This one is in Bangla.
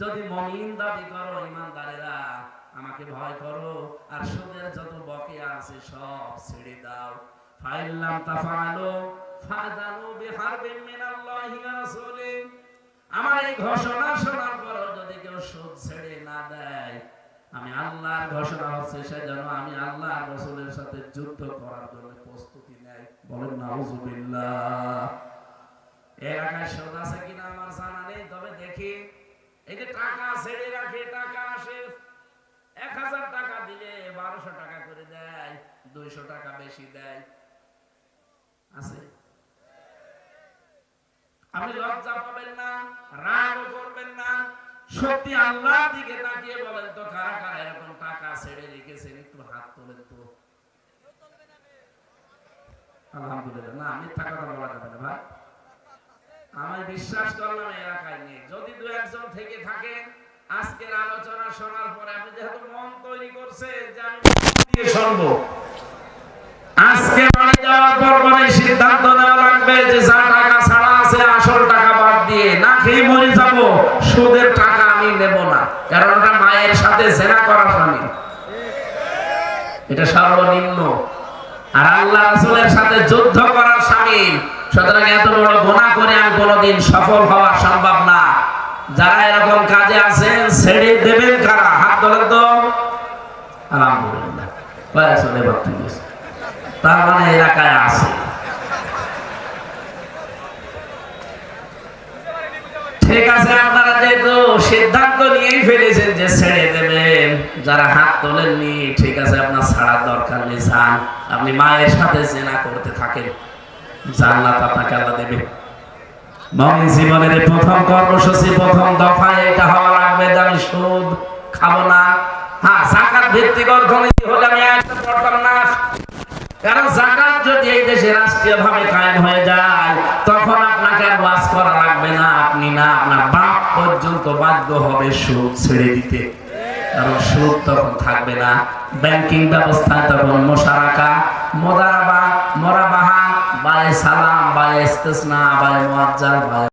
যদি মমিন দাবি করো, ইমানদারেরা, আমাকে ভয় করো, আর সুদের যত বকেয়া আছে সব ছেড়ে দাও। ফাইল্লাম তাফালু ফাদানু বিহারবিন মিনাল্লাহি ওয়া রাসূলি আমার এই ঘোষণা শোনার পর যদি কেউ সুদ ছেড়ে না দেয়, আমি আল্লাহর ঘোষণা হচ্ছে সেজন্য আমি আল্লাহর রাসূলের সাথে যুদ্ধ করার জন্য প্রস্তুতি নেই বলেন, নাউজুবিল্লাহ। এলাকায় সুদ আছে কিনা আমার জানা নেই, তবে দেখি। টাকা ছেড়ে রাখে সত্যি আল্লাহ দিকে তাকিয়ে বলেন, তো কারা কারা এরকম টাকা ছেড়ে রেখেছেন? একটু হাত তোলেন তো। আলহামদুলিল্লাহ। না, মিথ্যা কথা বলা যাবে না, ভাই। আমি বিশ্বাস করলাম এলাকায় নেই। যদি দু একজন থেকে থাকেন আজকের আলোচনা শোনার পরে আপনি যেহেতু মন তৈরি করছেন যে আমি দিয়ে শুনব আজকে বাড়ি যাওয়ার পর মানে সিদ্ধান্ত নেওয়া লাগবে যে যা টাকা ছাড়া আছে আসল টাকা বাদ দিয়ে না খেয়ে মরে যাব, সুদের টাকা আমি নেব না। কারণ ওটা মায়ের সাথে জেনা করা স্বামী। এটা সর্বনিম্ন। আর আল্লাহ রাসূলের সাথে যুদ্ধ করার শামিল সুতরাং এত বড় গুনাহ করে আমি কোনোদিন সফল হওয়া সম্ভব না। যারা এরকম কাজে আছেন, ছেড়ে দেবেন কারা? হাত তোলেন তো। আলহামদুলিল্লাহ। তার মানে এলাকায় আছে। ঠিক আছে, আপনারা যেহেতু সিদ্ধান্ত নিয়েই ফেলেছেন যে ছেড়ে দেবেন, যারা হাত তোলেননি, ঠিক আছে, আপনার ছাড়ার দরকার নেই, যান। আপনি মায়ের সাথে জেনা করতে থাকেন। জান্নাত আপনাকে আল্লাহ দেবে। মমিন জীবনের প্রথম কর্মসূচি, প্রথম দফায় এটা হওয়া লাগবে যে আমি সুদ খাব না। হ্যাঁ জাকাত ভিত্তিক অর্থনীতি হলে আমি একটা পড়তাম না। কারণ জাকাত যদি এই দেশে রাষ্ট্রীয় ভাবে কায়েম হয়ে যায়, তখন আপনাকে আর ওয়াজ করা লাগবে না। আপনি না, আপনার বাপ পর্যন্ত বাধ্য হবে সুদ ছেড়ে দিতে। কারণ সুদ তখন থাকবে না। ব্যাংকিং ব্যবস্থায় তখন মোশারাকা, মোদারাবা বায়ে সালাম বায়ে ইস্তেসনা বায়ে মুআজ্জাল বায়ে